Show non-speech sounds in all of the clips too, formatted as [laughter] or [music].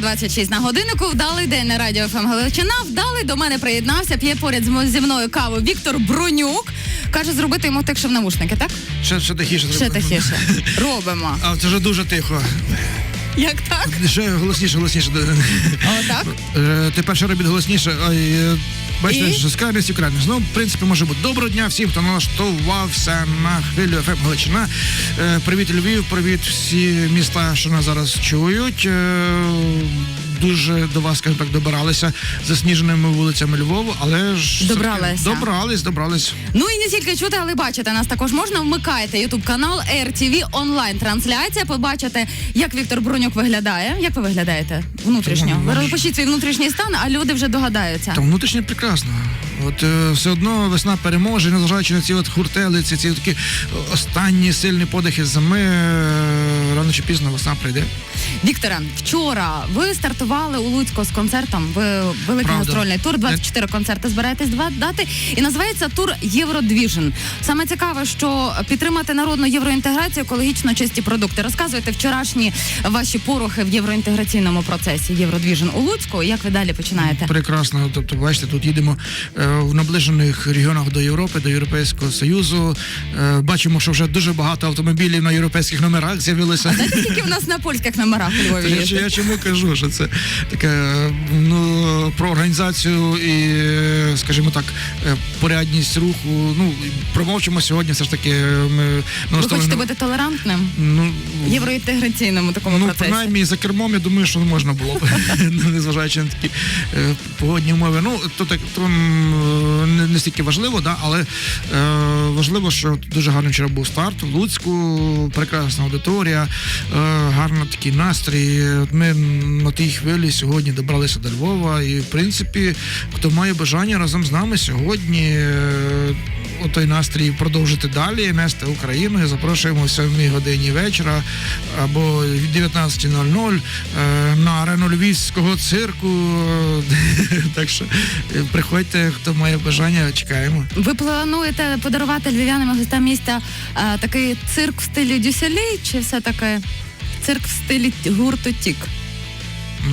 10.26 на годиннику. Вдалий день на радіо ФМ Галичина. Вдалий до мене приєднався. П'є поряд зі мною каву Віктор Бронюк. Каже, зробити йому тихше в навушники, так? Ще, ще тихіше Ще зробимо. тихіше. [laughs] Робимо. А це вже дуже тихо. Як так? Ще голосніше, голосніше. О, так? Е, Ти перше робіть голосніше. Ой, е, Бачите, І? що крайності в крайність. Ну, в принципі, може бути. Доброго дня всім, хто налаштувався на хвилю ФМ Галичина. Е, Привіт, Львів, привіт всі міста, що нас зараз чують. Е, Дуже до вас, скажімо так, добиралися засніженими вулицями Львову, але ж Добралися. добрались, добрались. Ну і не тільки чути, але бачити нас також можна. Вмикайте ютуб канал RTV онлайн трансляція. Побачите, як Віктор Бронюк виглядає. Як ви виглядаєте внутрішньо? Ну, Ви розпишіть свій внутрішній стан, а люди вже догадаються. Та внутрішнє прекрасно. От е, все одно весна переможе, незважаючи на ці от хуртелиці, ці такі останні сильні подихи зими. е, Рано чи пізно весна прийде. Вікторе, вчора ви стартували у Луцьку з концертом. Ви великий гастрольний тур, 24 концерти збираєтесь два дати. І називається тур Євродвіжн. Саме цікаве, що підтримати народну євроінтеграцію, екологічно чисті продукти. Розказуйте вчорашні ваші порухи в євроінтеграційному процесі Євродвіжн у Луцьку. Як ви далі починаєте? Прекрасно. Тобто, бачите, тут їдемо е, в наближених регіонах до Європи, до Європейського Союзу. Е, бачимо, що вже дуже багато автомобілів на європейських номерах з'явилося. Знаєте, скільки в нас на польських номерах у Львові Я, я чому кажу, що це таке ну про організацію і, е, скажімо так, е, порядність руху. Ну промовчимо сьогодні. Все ж таки, ми Ви налаштовані хочете бути толерантним ну, євроінтеграційному такому Ну, процесі? принаймні за кермом, я думаю, що можна було б, ну, [laughs] незважаючи на такі погодні умови. Ну, то так то м, не, не стільки важливо, да, але е, важливо, що дуже гарний вчора був старт в Луцьку, прекрасна аудиторія, е, гарний такий настрій. Ми на тій хвилі сьогодні добралися до Львова, і в принципі, хто має бажання разом з нами сьогодні. е, Отой настрій продовжити далі, нести Україну. І запрошуємо о 7 годині вечора або від 19.00 е, на арену Львівського цирку. [laughs] Так що е, приходьте, хто має бажання, чекаємо. Ви плануєте подарувати львів'янам гостям міста а, такий цирк в стилі дюсялі? чи все таке цирк в стилі гурту Тік?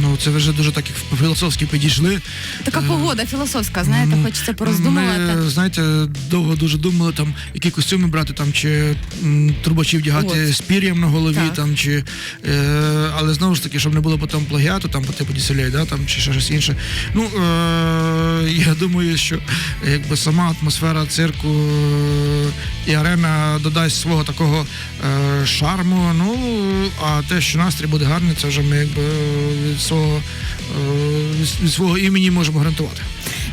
Ну це ви вже дуже так як філософськи підійшли. Така Е, погода філософська, знаєте, хочеться пороздумувати. Ми, знаєте, довго дуже думали, там, які костюми брати, там, чи трубачі вдягати От. з пір'ям на голові, Так. там, чи, е, але знову ж таки, щоб не було потім плагіату, там, по типу діселей, да, там, чи ще щось інше. Ну, е, [laughs] я думаю, що якби сама атмосфера цирку і арена додасть свого такого е, шарму. Ну, а те, що настрій буде гарний, це вже ми якби свого, е, свого імені можемо гарантувати.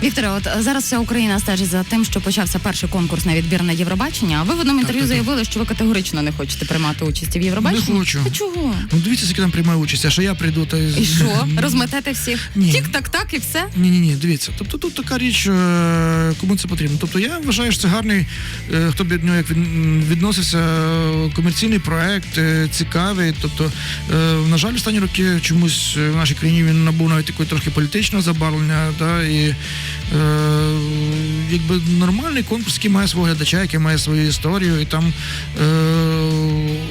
Вікторе, от зараз вся Україна стежить за тим, що почався перший конкурс на відбір на Євробачення. А ви в одному інтерв'ю так, так. заявили, що ви категорично не хочете приймати участь в Євробаченні. Не хочу. А чого? Ну дивіться, скільки там приймає участь, а що я прийду, то І що? [laughs] Розметете всіх? Тік, так, так і все. Ні, ні, ні, дивіться. Тобто тут така річ, е, кому це потрібно. Тобто я вважаю, що це гарний, е, хто б до нього як від- відносився, е, комерційний проект, цікавий. Тобто, на жаль, останні роки чомусь в нашій країні він набув навіть такої трохи політичного забарвлення. Да, і якби нормальний конкурс, який має свого глядача, який має свою історію, і там е,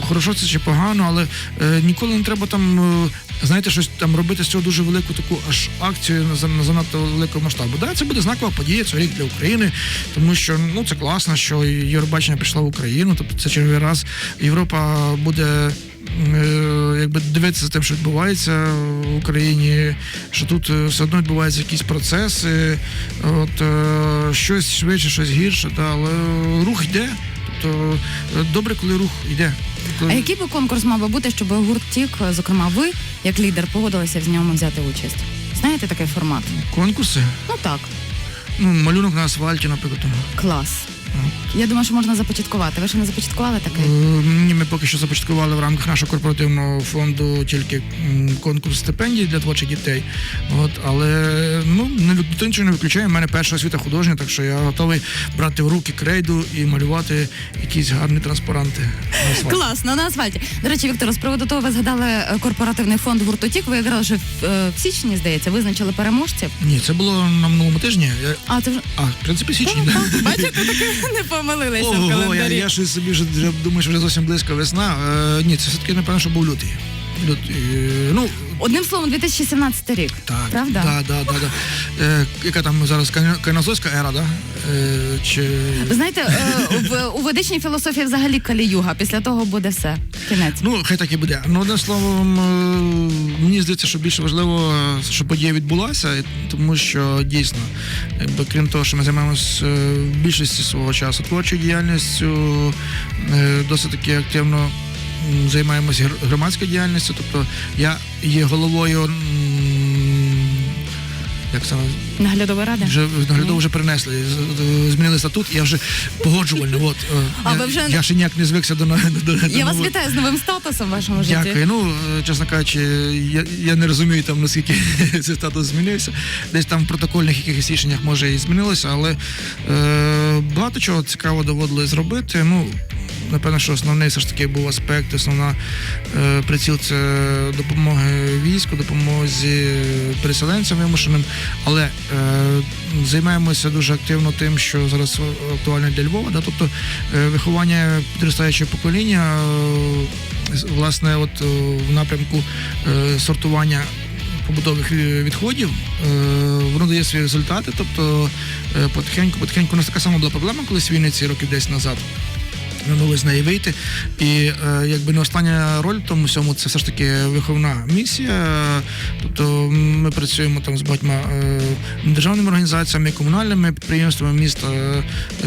хорошо це чи погано, але е, ніколи не треба там, е, знаєте, щось там робити з цього дуже велику таку аж акцію на, занадто великого масштабу. Да, це буде знакова подія, це рік для України, тому що ну це класно, що Євробачення прийшло в Україну. Тобто це черговий раз Європа буде. Е, Якби дивитися за тим, що відбувається в Україні, що тут е, все одно відбуваються якісь процеси, от е, щось швидше, щось гірше, да, але рух йде. Тобто добре, коли рух йде. А який би конкурс мав би бути, щоб гурт Тік, зокрема ви, як лідер, погодилися в ньому взяти участь? Знаєте такий формат? Конкурси? Ну так, Ну, малюнок на асфальті, наприклад. клас. Я думаю, що можна започаткувати. Ви ще не започаткували такий? Е, Ні, ми поки що започаткували в рамках нашого корпоративного фонду тільки конкурс стипендій для творчих дітей. От, але ну не нічого не виключає. У мене перша освіта художня, так що я готовий брати в руки крейду і малювати якісь гарні транспаранти. на асфальті. Класно, на асфальті. До речі, Віктор, з приводу того, ви згадали е, корпоративний фонд гурту Тік. Ви якраз вже в, е, в січні, здається, визначили переможців. Ні, це було на минулому тижні. Я- А це вже А, в принципі, січні. да. бачите, таки [laughs] не помилилися в Ого, я, календарі. я щось собі вже, вже думаю, що вже зовсім близько весна. Е, ні, це все-таки, напевно, що був лютий. Е, ну, Одним словом, 2017 рік. так, Правда? Да, да, да, да. Е, яка там зараз кайно- кайнозойська ера, да? Е, чи... Ви знаєте, е, в, у ведичній філософії взагалі каліюга. Після того буде все. Кінець. Ну, хай так і буде. Ну, одним словом, е, мені здається, що більше важливо, щоб подія відбулася, тому що дійсно, якби, крім того, що ми займаємося в більшості свого часу творчою діяльністю, е, досить таки активно займаємося громадською діяльністю. Тобто я є головою. Як це Наглядова рада. вже наглядово вже принесли, змінили статут, я вже погоджувальний. От, е, А я, ви вже- я ще ніяк не звикся до, до, до Я вас нового- вітаю з новим статусом в вашому житті. Дякую. Ну, е, чесно кажучи, я, я не розумію там наскільки [laughs] цей статус змінився. Десь там в протокольних якихось рішеннях може і змінилося, але е, багато чого цікаво доводилось зробити. Ну, напевно, що основний все ж таки був аспект, основна е, приціл це допомоги війську, допомозі переселенцям вимушеним. Але займаємося дуже активно тим, що зараз актуально для Львова, да, тобто е, виховання підростаючого покоління, е, власне, от е, в напрямку е, сортування побутових е, відходів, е, воно дає свої результати. Тобто е, потихеньку, потихеньку у нас така сама була проблема, колись в Вінниці років 10 назад. Ми могли з неї вийти. І е, якби не остання роль в тому всьому, це все ж таки виховна місія. Тобто ми працюємо там з багатьма е, державними організаціями, комунальними підприємствами міста,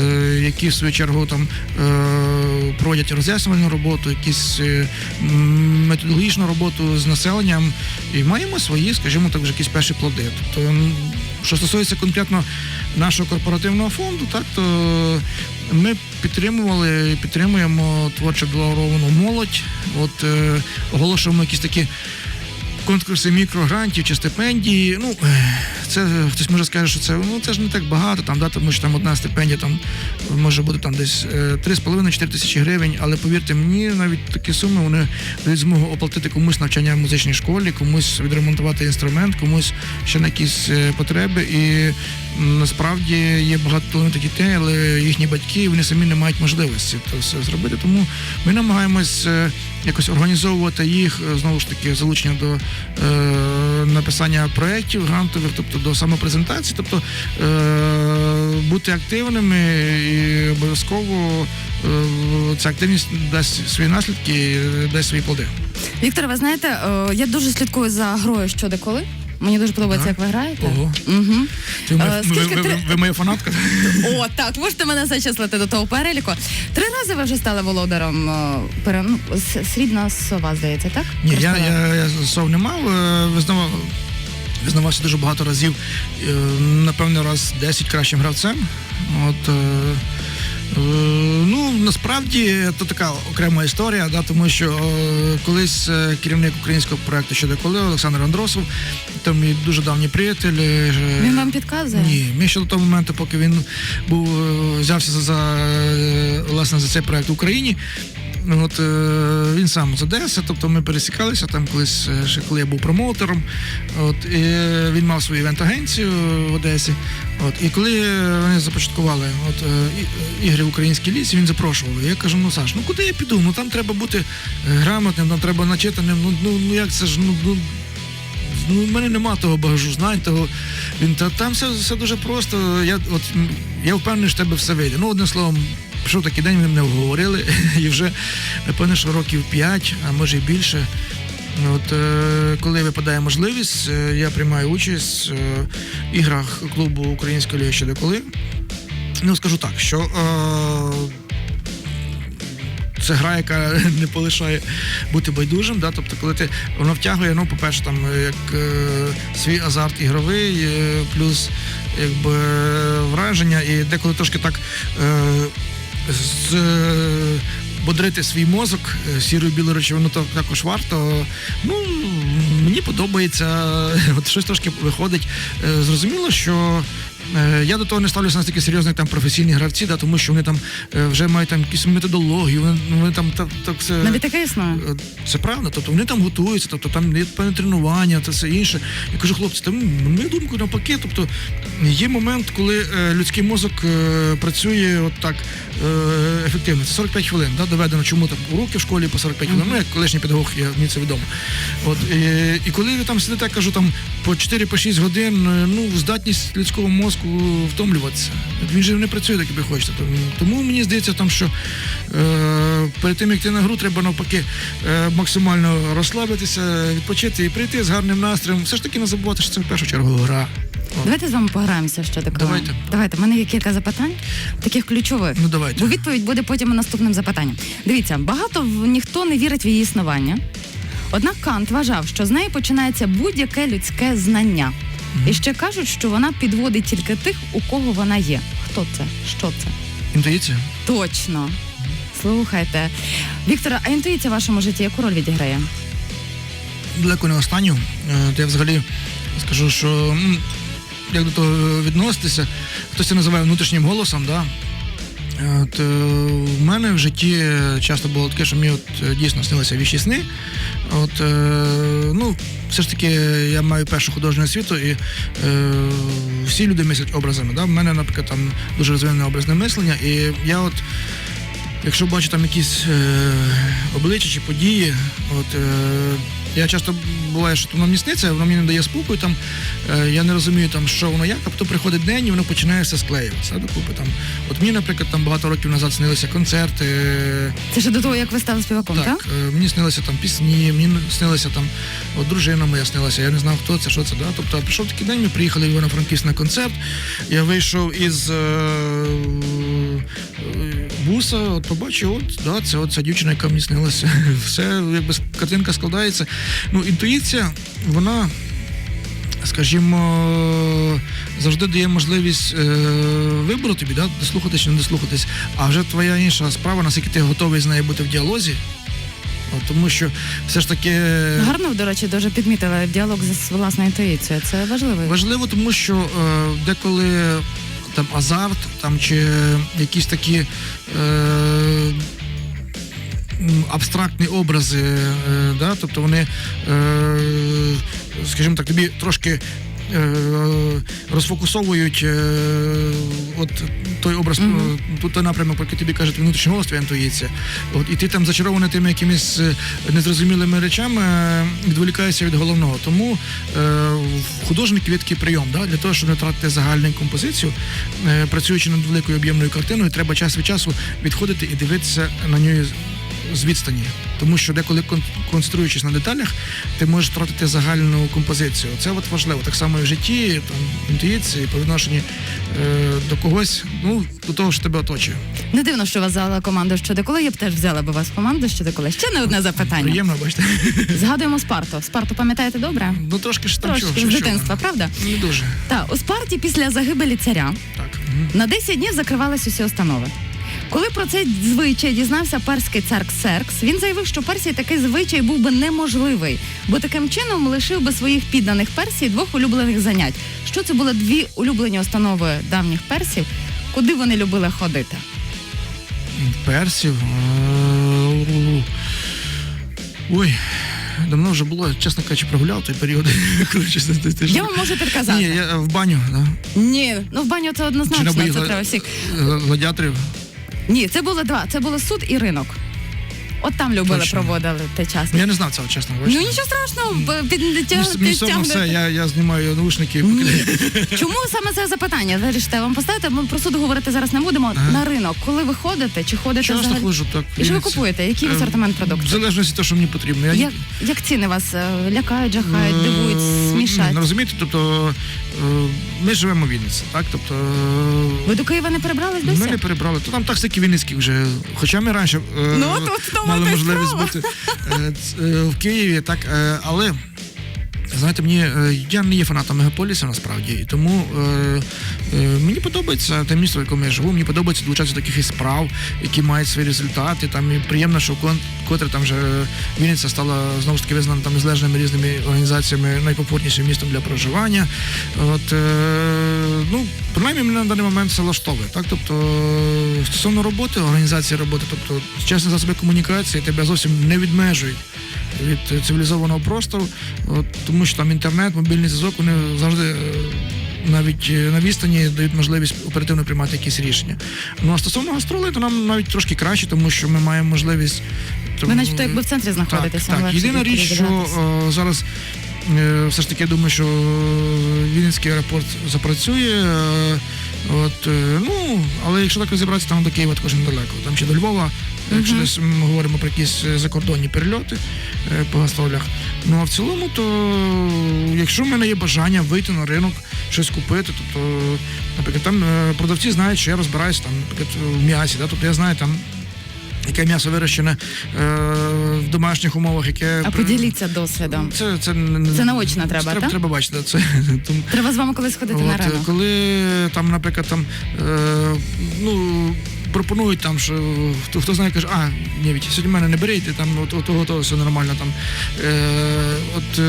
е, які в свою чергу там проводять роз'яснювальну роботу, якісь методологічну роботу з населенням, і маємо свої, скажімо так, вже якісь перші плоди. Тобто, що стосується конкретно нашого корпоративного фонду, так то ми підтримували і підтримуємо творчо обдаровану молодь. От е, оголошуємо якісь такі конкурси мікрогрантів чи стипендії. Ну е, це хтось може скаже, що це ну це ж не так багато, там да, тому що там одна стипендія там може бути там десь е, 3,5-4 тисячі гривень. Але повірте мені, навіть такі суми вони дають змогу оплатити комусь навчання в музичній школі, комусь відремонтувати інструмент, комусь ще на якісь е, потреби. І насправді є багато талановитих дітей, але їхні батьки вони самі не мають можливості це все зробити. Тому ми намагаємось е, якось організовувати їх е, знову ж таки залучення до е, написання проєктів грантових, тобто до самопрезентації, тобто е, бути активними і обов'язково е, ця активність дасть свої наслідки, дасть свої плоди. Віктор, ви знаєте, е, я дуже слідкую за грою що де коли. Мені дуже подобається, як ви граєте. Ого. Угу. Ти моя- Е, ви, скільки ви, ви, ви моя фанатка? [laughs] О, так, можете мене зачислити до того переліку. Три рази ви вже стали володаром е, пере- ну, с- срібна сова, здається, так? Ні, я, я, я сов не мав, е, визнавав. Визнавався дуже багато разів, е, напевно, раз 10 кращим гравцем. От, е, ну, насправді це така окрема історія, да, тому що е, колись е, керівник українського проекту щодо коли Олександр Андросов, то мій дуже давній приятель. е, Він вам підказує? ні, ми ще до того моменту, поки він був е, взявся за, за е, власне за цей проект в Україні. Ну, От е, він сам з Одеси, тобто ми пересікалися там колись, е, ще коли я був промоутером. От і він мав свою івент-агенцію в Одесі. От і коли е, вони започаткували от ігри в українській лісі, він запрошував. Я кажу: ну Саш, ну куди я піду? Ну там треба бути грамотним, там треба начитаним. Ну ну ну як це ж ну. ну Ну, в мене нема того багажу знань, того він та там все, все дуже просто. Я от я впевнений, що тебе все вийде. Ну, одним словом, пішов такий день, вони мене вговорили, [laughs] і вже напевно, що років 5, а може і більше. От е, коли випадає можливість, е, я приймаю участь е, в іграх клубу Української ліги ще деколи. Ну, скажу так, що це гра, яка [laughs] не полишає бути байдужим. Да? Тобто, коли ти воно втягує, ну, по-перше, там як е, свій азарт ігровий, е, плюс якби враження, і деколи трошки так е, з. е, Бодрити свій мозок е, сірою білою речовину також варто. Ну мені подобається, [laughs] от щось трошки виходить. Е, Зрозуміло, що Я до того не ставлюся настільки серйозно, як там професійні гравці, да, тому що вони там е, вже мають там якісь методологію, вони, вони там так, так все. Навіть таке існує. Е, Це правда, тобто вони там готуються, тобто там є певне тренування та все інше. Я кажу, хлопці, там на мою думку, навпаки, тобто є момент, коли е, людський мозок е, працює от так е, ефективно. Це 45 хвилин, да, доведено, чому там уроки в школі по 45 хвилин. Ну, як колишній педагог, я, мені це відомо. От, е, і коли ви там сидите, кажу, там по 4-6 годин, е, ну, здатність людського мозку втомлюватися. Він же не працює так, як ви хочете. Тому, тому мені здається, там, що е, перед тим, як йти на гру, треба навпаки е, максимально розслабитися, відпочити і прийти з гарним настроєм. Все ж таки не забувати, що це в першу чергу гра. Давайте з вами пограємося ще такого. Давайте. Давайте. У мене є кілька запитань, таких ключових. Ну давайте. Бо відповідь буде потім наступним запитанням. Дивіться, багато в- ніхто не вірить в її існування. Однак Кант вважав, що з неї починається будь-яке людське знання. І ще кажуть, що вона підводить тільки тих, у кого вона є. Хто це? Що це? Інтуїція? Точно. Слухайте. Віктора, а інтуїція в вашому житті яку роль відіграє? далеко не останню. Е, То я взагалі скажу, що як до того відноситися, хтось це називає внутрішнім голосом, да? Е, От, е, в мене в житті часто було таке, що мені от е, дійсно снилися віщі сни. От, е, ну, все ж таки я маю першу художню освіту і е, всі люди мислять образами. Да? В мене, наприклад, там дуже розвинене образне мислення, і я от Якщо бачу там якісь е, обличчя чи події, от е, я часто буває, що воно мені сниться, воно мені не дає спокою. Там е, я не розумію, там що воно як, а потім приходить день і воно починає все склеюватися. Докупи там. От мені, наприклад, там багато років назад снилися концерти. Це ще до того, як ви стали співаком, так? так, е, мені снилися там пісні, мені снилися там, от дружина моя снилася, я не знав, хто це, що це. Да? Тобто прийшов такий день, ми приїхали в Івано-Франківськ на концерт. Я вийшов із е, е, буса, от побачив, от, да, це от ця дівчина, яка мені снилася. [laughs] Все, якби картинка складається. Ну, інтуїція, вона. Скажімо, завжди дає можливість е, вибору тобі, да, дослухатись чи не дослухатись. А вже твоя інша справа, наскільки ти готовий з нею бути в діалозі. От, тому що все ж таки Гарно, до речі, дуже підмітила діалог з власною інтуїцією. Це важливо. важливо, тому що е, деколи там азарт там, чи якісь такі е, абстрактні образи, е, да, тобто вони, е, скажімо так, тобі трошки. е, Розфокусовують от той образ, Мгм. е, той напрямок, який тобі кажуть внутрішній голос, твоя інтуїція. От, і ти там зачарований тими якимись е, незрозумілими речами, е, відволікаєшся від головного. Тому е, художників є такий прийом, да? для того, щоб не втратити загальну композицію, е, працюючи над великою об'ємною картиною, треба час від часу відходити і дивитися на нього з відстані. Тому що деколи кон- конструючись на деталях, ти можеш втратити загальну композицію. Це от важливо. Так само і в житті, там, інтуїції, по відношенні е, до когось, ну, до того, що тебе оточує. Не дивно, що вас взяла команда щодеколи. Я б теж взяла би вас команду щодеколи. Ще не одне запитання. Приємно, бачите. [laughs] Згадуємо Спарту. Спарту пам'ятаєте добре? Ну трошки ж там Трошки з дитинства, правда? Не дуже. Так, у Спарті після загибелі царя Так. На 10 днів закривались усі установи. Коли про цей звичай дізнався перський цар Ксеркс, він заявив, що Персії такий звичай був би неможливий, бо таким чином лишив би своїх підданих Персії двох улюблених занять. Що це були дві улюблені установи давніх персів, куди вони любили ходити? Персів. е, Ой. Давно вже було, чесно кажучи, прогуляв той період. [laughs] Я вам можу підказати. Ні, я в баню, да. Ні, ну в баню це однозначно, це треба всіх. е, гладіаторів. Ні, це було два. Це було суд і ринок. От там любили Точно. проводили той час. Я не знав цього, чесно. Ну нічого страшного, б- під тя- Мені все я, я знімаю наушники. Ні. Чому саме це запитання? Вирішите вам поставити? Ми про суд говорити зараз не будемо. Ага. На ринок, коли ви ходите, чи ходите Часто взагалі? ходжу так. І що ви купуєте? Який Е, асортимент В продуктів? залежності від того, що мені потрібно. Я Як, як ціни вас е, лякають, жахають, дивують, Е, смішать? Ну, розумієте, тобто е, ми живемо в Вінниці, так? Тобто е, Ви до Києва не перебрались досі? Ми не перебрали. То там так таки Вінницький вже. Хоча ми раніше е, Ну, от в тому мали можливість бути е, е, в Києві, так, е, але Знаєте, мені е, я не є фанатом мегаполіса насправді, і тому е, е, мені подобається те місто, в якому я живу. Мені подобається долучатися до таких справ, які мають свої результати. Там і приємно, що котре там вже Вінниця стала знову ж таки визнана там незалежними різними організаціями найкомфортнішим містом для проживання. От е, ну принаймні мене на даний момент це влаштовує. Так, тобто е, стосовно роботи, організації роботи, тобто чесні засоби комунікації тебе зовсім не відмежують від цивілізованого простору, тому що там інтернет, мобільний зв'язок, вони завжди е, навіть е, на відстані дають можливість оперативно приймати якісь рішення. Ну а стосовно гастролей, то нам навіть трошки краще, тому що ми маємо можливість. Ви начебто якби в центрі знаходитеся. так, так. Єдина річ, що добиратися. е, зараз все ж таки я думаю, що Вінницький аеропорт запрацює. е, От, е, ну, але якщо так розібратися, там до Києва також недалеко. Там ще до Львова, якщо десь ми говоримо про якісь е, закордонні перельоти е, по гастролях. Ну а в цілому, то якщо в мене є бажання вийти на ринок, щось купити, тобто, наприклад, там продавці знають, що я розбираюся там, наприклад, в м'ясі, да, тобто я знаю там. Яке м'ясо вирощене е, в домашніх умовах, яке А поділіться досвідом. це, це, Це наочно треба, це треба, так? треба бачити. Це, [laughs] тому, Треба з вами колись ходити на ринок. коли там, наприклад, там, е, ну, пропонують там, що хто, хто знає, каже, а, ні, Вітя, сьогодні мене не беріть, там от, от, от, от, все нормально. Там. Е, от, е,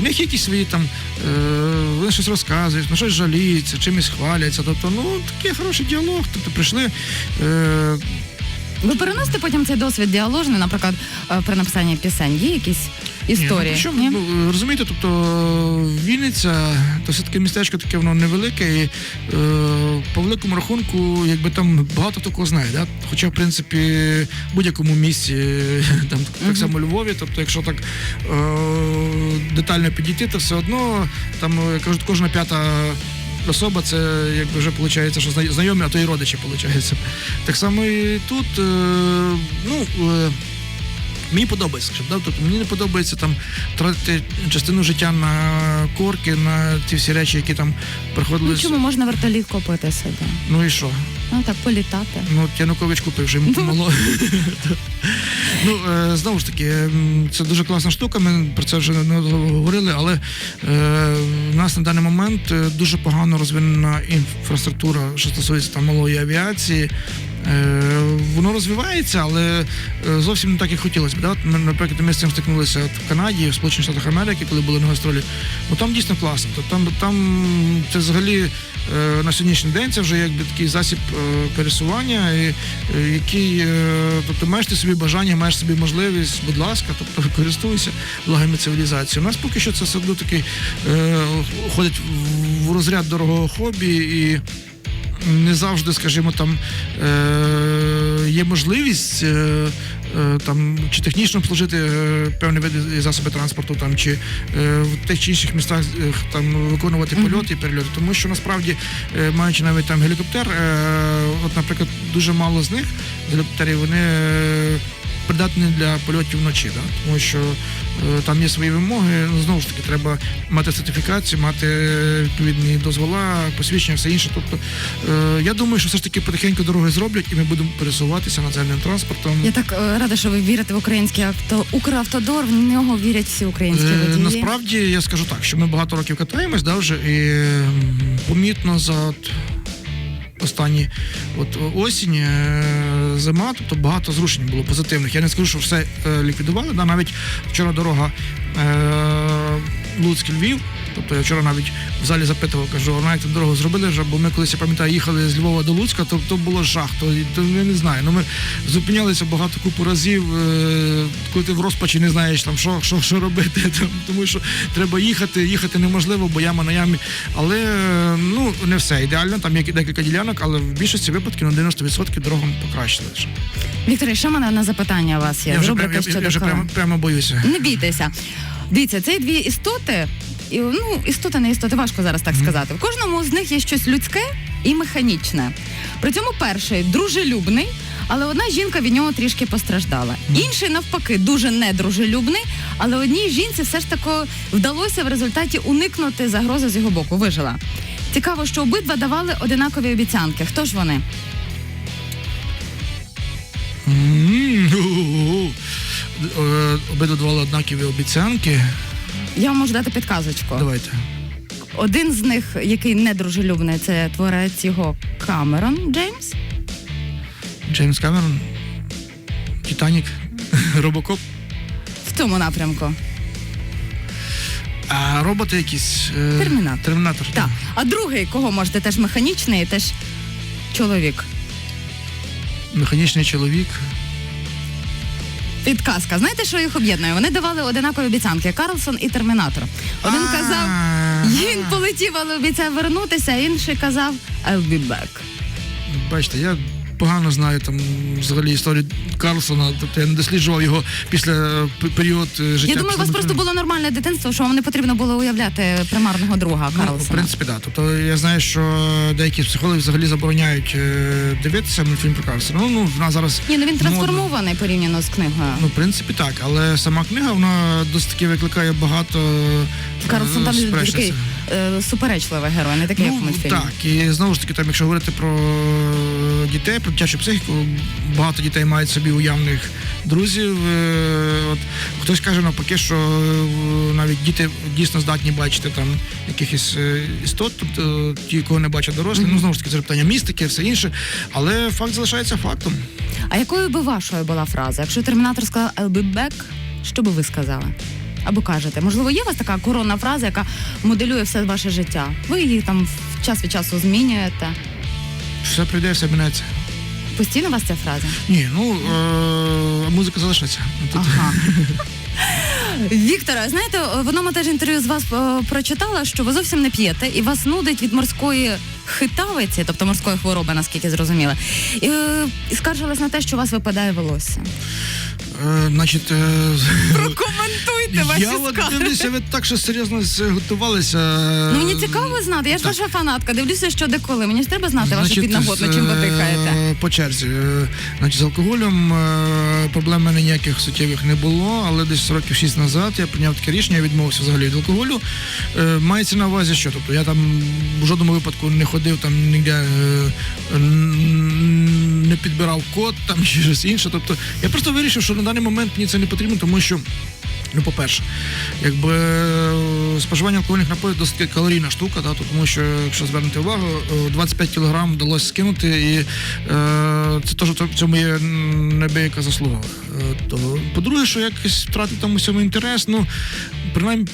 в них якісь свої там, е, вони щось розказують, на щось жаліються, чимось хваляться. Тобто, ну, такий хороший діалог. Тобто прийшли. Е, Ви переносите потім цей досвід діаложний, наприклад, е, при написанні пісень. Є якісь історії? Ні, ну, причому, ну, розумієте, тобто Вінниця, то все таки містечко таке воно невелике, і е, по великому рахунку, якби там багато хто кого знає. Да? Хоча, в принципі, в будь-якому місці, [laughs] там так Мгм. само Львові, тобто, якщо так е, детально підійти, то все одно там е, кажуть, кожна п'ята. Особа, це якби вже виходить, що зна- знайомі, а то і родичі виходить. Так само і тут, е, ну, е, Мені подобається, скажімо, да? тобто мені не подобається там тратити частину життя на корки, на ті всі речі, які там приходили. Ну, чому можна вертоліт купити собі? Ну і що? Ну так, політати. Ну, от Янукович купив, вже йому [laughs] помогло. Ну, е, знову ж таки, це дуже класна штука, ми про це вже не говорили, але в нас на даний момент е, дуже погано розвинена інфраструктура, що стосується там малої авіації. Е, воно розвивається, але е, зовсім не так, як хотілося б. Да? Наприклад, ми з цим стикнулися в Канаді, в Сполучених Штатах Америки, коли були на гастролі. Ну там дійсно класно. Там, там це взагалі е, на сьогоднішній день це вже якби такий засіб пересування, який, тобто маєш ти собі бажання, маєш собі можливість, будь ласка, тобто [laughs] користуйся благами цивілізації. У нас поки що це все одно такий ходить в розряд дорогого хобі і не завжди, скажімо, там е, є можливість. Е, е, там чи технічно обслужити е, певні види засоби транспорту, там чи е, в тих чи інших містах е, там виконувати польоти і перельоти, тому що насправді, е, маючи навіть там гелікоптер, е, от, наприклад, дуже мало з них гелікоптерів вони. Придатні для польотів вночі, да? тому що е, там є свої вимоги. Ну, знову ж таки, треба мати сертифікацію, мати е, відповідні дозвола, посвідчення, все інше. Тобто, е, я думаю, що все ж таки потихеньку дороги зроблять, і ми будемо пересуватися наземним транспортом. Я так е, рада, що ви вірите в український авто Укравтодор. В нього вірять всі українські Е, водії. Насправді я скажу так, що ми багато років катаємось, да, вже і помітно за останні от осінь, е, зима, тобто багато зрушень було позитивних. Я не скажу, що все е, ліквідували. Навіть вчора дорога е, Луцьк-Львів. Тобто я вчора навіть в залі запитував, кажу, а як дорогу зробили вже, бо ми колись я пам'ятаю, їхали з Львова до Луцька, то, то було жах. То, то я не знаю. Ну ми зупинялися багато купу разів, е, коли ти в розпачі не знаєш там, що, що, що робити. [laughs] Там, тому що треба їхати, їхати неможливо, бо яма на ямі. Але ну не все ідеально. Там є декілька ділянок, але в більшості випадків на 90% дорогам покращили. Вікторе, ще мене на запитання у вас є. Я вже, прям, рубрики я, я вже прямо, прямо боюся. Не бійтеся. Дивіться, це дві істоти. І, ну, істоти, не істоти, важко зараз так сказати. В кожному з них є щось людське і механічне. При цьому перший дружелюбний, але одна жінка від нього трішки постраждала. Інший, навпаки, дуже недружелюбний, але одній жінці все ж таки вдалося в результаті уникнути загрози з його боку. Вижила. Цікаво, що обидва давали одинакові обіцянки. Хто ж вони? Е, Обидва давали однакові обіцянки. Я вам можу дати підказочку. Давайте. Один з них, який недружелюбний, це творець його Камерон Джеймс. Джеймс Камерон, Титанік, [laughs] Робокоп. В цьому напрямку. А роботи якісь. е, Термінатор. Термінатор. Так. А другий, кого можете, теж механічний, теж чоловік. Механічний чоловік. Підказка. Знаєте, що їх об'єднує? Вони давали одинакові обіцянки Карлсон і Термінатор. Один казав, він полетів, але обіцяв вернутися, а інший казав I'll be back. Бачите, я погано знаю там взагалі історію Карлсона, тобто я не досліджував його після е, період е, життя. Я думаю, у вас просто було нормальне дитинство, що вам не потрібно було уявляти примарного друга Ну, в принципі, так. Тобто я знаю, що деякі психологи взагалі забороняють е, дивитися мультфільм про Карлсона. Ну, ну, в нас зараз. Ні, ну він модно. трансформований порівняно з книгою. Ну, в принципі, так, але сама книга вона досить таки викликає багато Карлсон там такий суперечливий герой, не такий, як в Ну, мультфільмі. так, і знову ж таки, там, якщо говорити про дітей, про дитячу психіку, багато дітей мають собі уявних друзів. Е, От, хтось каже навпаки, що е, навіть діти дійсно здатні бачити там якихось е, істот, тобто ті, кого не бачать дорослі. Ну, знову ж таки, це питання містики, все інше. Але факт залишається фактом. А якою би вашою була фраза? Якщо термінатор сказав I'll be back, що би ви сказали? Або кажете, можливо, є у вас така коронна фраза, яка моделює все ваше життя. Ви її там час від часу змінюєте. Все прийде, все минеться. Постійно у вас ця фраза? Ні, ну е, музика залишиться. Ага. [laughs] Віктора, знаєте, в одному теж інтерв'ю з вас е, прочитала, що ви зовсім не п'єте і вас нудить від морської хитавиці, тобто морської хвороби, наскільки зрозуміла. І, е, і скаржилась на те, що у вас випадає волосся. Е, значить, е, Прокоментуйте я от дивлюся, ви так що серйозно готувалися. Ну мені цікаво знати. Я ж ваша фанатка. Дивлюся, що деколи. Мені ж треба знати вашу підноготну, чим ви дихаєте. е, По черзі. Е, Значить, з алкоголем е, проблем мене ніяких суттєвих не було, але десь років 6 назад я прийняв таке рішення, я відмовився взагалі від алкоголю. Е, Мається на увазі, що тобто я там в жодному випадку не ходив там ніде. е, Не підбирав код там [laughs] чи щось інше. Тобто я просто вирішив, що на даний момент мені це не потрібно, тому що Ну, по-перше, якби е, споживання алкогольних напоїв досить калорійна штука, да, тому що, якщо звернути увагу, е, 25 кг вдалося скинути, і е, це теж в цьому є небияка заслуга. Е, по-друге, що якось втратити там усьому інтерес, ну, принаймні.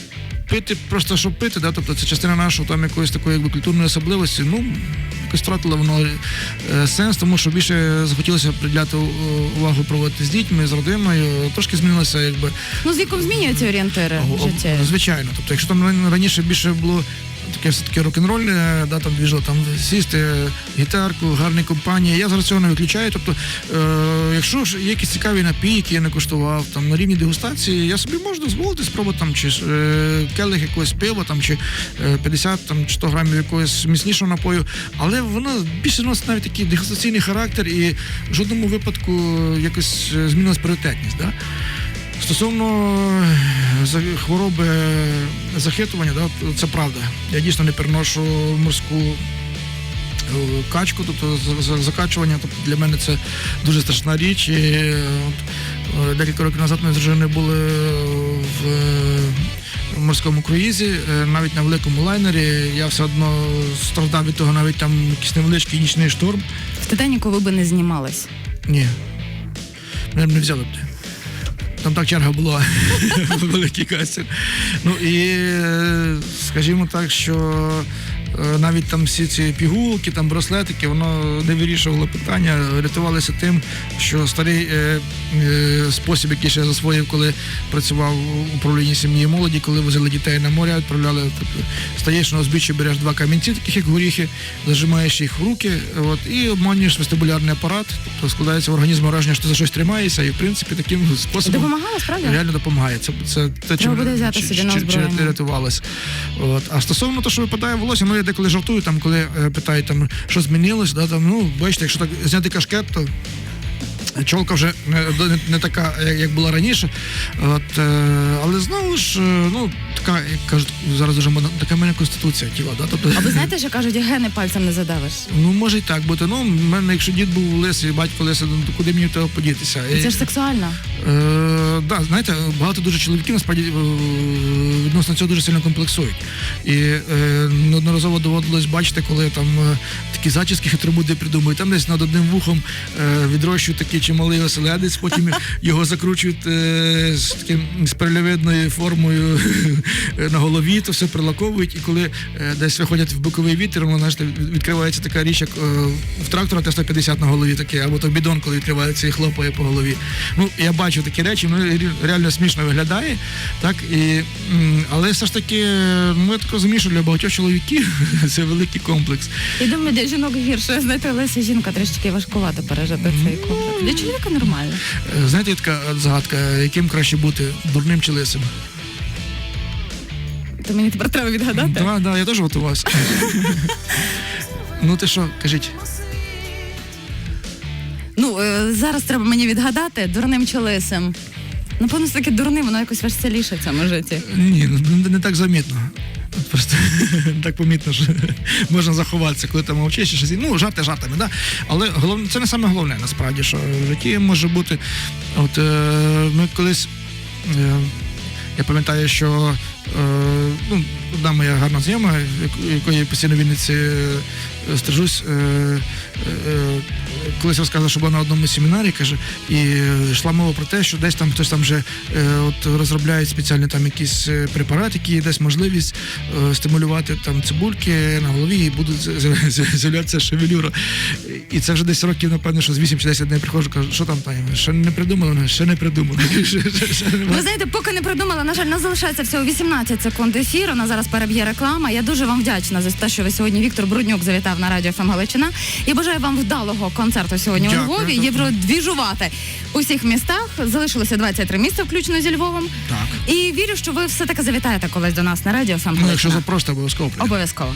Пити просто щоб пити, да, тобто це частина нашого там якоїсь такої якби культурної особливості. Ну якось втратило воно е, сенс, тому що більше захотілося приділяти е, увагу проводити з дітьми, з родиною. Трошки змінилося, якби Ну з віком змінюються орієнтири в житті? Звичайно. Тобто, якщо там раніше більше було таке все-таки рок-н-рольне, да, там двіжо, там сісти, гітарку, гарні компанії. Я зараз цього не виключаю. Тобто, е, якщо ж є якісь цікаві напії, які я не куштував, там на рівні дегустації, я собі можу дозволити спробувати там чи е, келих якогось пива, там чи е, 50 там, чи 100 грамів якогось міцнішого напою, але воно більше носить навіть такий дегустаційний характер і в жодному випадку якось е, змінилась пріоритетність. Да? Стосовно е, хвороби захитування, да, це правда. Я дійсно не переношу морську е, качку, тобто за- за- закачування. Тобто для мене це дуже страшна річ. І, е, от, декілька років назад ми з дружиною були в, морському круїзі, навіть на великому лайнері. Я все одно страждав від того, навіть там якийсь невеличкий нічний шторм. В Титаніку ви би не знімались. Ні. Мене б не взяли б. Там так черга була [laughs] великий кастинг. Ну і е, скажімо так, що навіть там всі ці пігулки, там браслетики, воно не вирішувало питання, рятувалися тим, що старий е, е, спосіб, який ще засвоїв, коли працював у управлінні сім'ї і молоді, коли возили дітей на море, відправляли, тобто стаєш на узбіччі, береш два камінці, таких як горіхи, зажимаєш їх в руки, от, і обманюєш вестибулярний апарат, тобто складається в організму враження, що ти за щось тримаєшся, і в принципі таким способом Допомагало справді? реально допомагає. Це, це те, чим, буде взяти чи- собі на чи- чи озброєння. ти рятувалась. От. А стосовно того, що випадає волосся, ну я деколи жартую, там, коли е, питають, там, що змінилось, да, там, ну, бачите, якщо так зняти кашкет, то Чолка вже не, не, не така, як як була раніше. От, е, але знову ж, е, ну, така, як кажуть, зараз дуже така в мене конституція тіла. Да? Тобто, А ви знаєте, що кажуть, гени пальцем не задавиш? Ну, може і так бути. Ну, в мене, якщо дід був лисий, батько лисий, ну, то куди мені того подітися? Це ж сексуально. Е, да, знаєте, багато дуже чоловіків насправді е, відносно цього дуже сильно комплексують. І е, неодноразово доводилось бачити, коли там е, такі зачіски хитромуди придумують. Там десь над одним вухом е, відрощують такий чималий оселедець, потім [laughs] його закручують е, з таким з перельовидною формою е, на голові, то все прилаковують, і коли е, десь виходять в боковий вітер, воно знаєте, відкривається така річ, як е, в трактора Т-150 на голові таке, або то бідон, коли відкривається і хлопає по голові. Ну, я бачу такі речі, ну ре- реально смішно виглядає. Так, і, але все ж таки, ну, я так розумію, що для багатьох чоловіків [laughs] це великий комплекс. І думаю, для жінок гірше. Знаєте, Леся жінка трішки важкувато пережити цей комплекс. Для чоловіка нормально. Е, Знаєте, така загадка, яким краще бути дурним чи лисим? То мені тепер треба відгадати. Так, да, я теж готувався. ну ти що, кажіть? Ну, е, зараз треба мені відгадати дурним чи лисим. Напевно, все таки дурним, воно якось веселіше в цьому житті. Ні, ну, не, так замітно. Просто [laughs] так помітно, що [laughs] можна заховатися, коли там мовчиш, щось. Ну, жарти жартами, да? Але головне, це не саме головне, насправді, що в житті може бути. От е, ми колись. Е, я пам'ятаю, що е, ну, одна моя гарна знайома, якої я постійно в Вінниці е, стрижусь, е, е, колись розказувала, що була на одному семінарі, каже, і е, йшла мова про те, що десь там хтось там вже е, от розробляють спеціальні там якісь е, препарати, які дасть можливість е, стимулювати там цибульки на голові і будуть з'являтися шевелюра. І це вже десь років, напевно, що з 8 чи 10 днів приходжу, кажу, що там Таня? Ще не придумали, ще не придумали. [laughs] Ви знаєте, поки не придумала, на жаль, нас залишається всього 18 секунд ефіру. На зараз переб'є реклама. Я дуже вам вдячна за те, що ви сьогодні Віктор Бруднюк завітав на радіо ФМ Галичина. І бажаю вам вдалого концерту сьогодні Дякую, у Львові. дякую. Євродвіжувати у всіх містах. Залишилося 23 місця, включно зі Львовом. Так. І вірю, що ви все таки завітаєте колись до нас на радіо Сам Ну, якщо запросите, обов'язково. Обов'язково.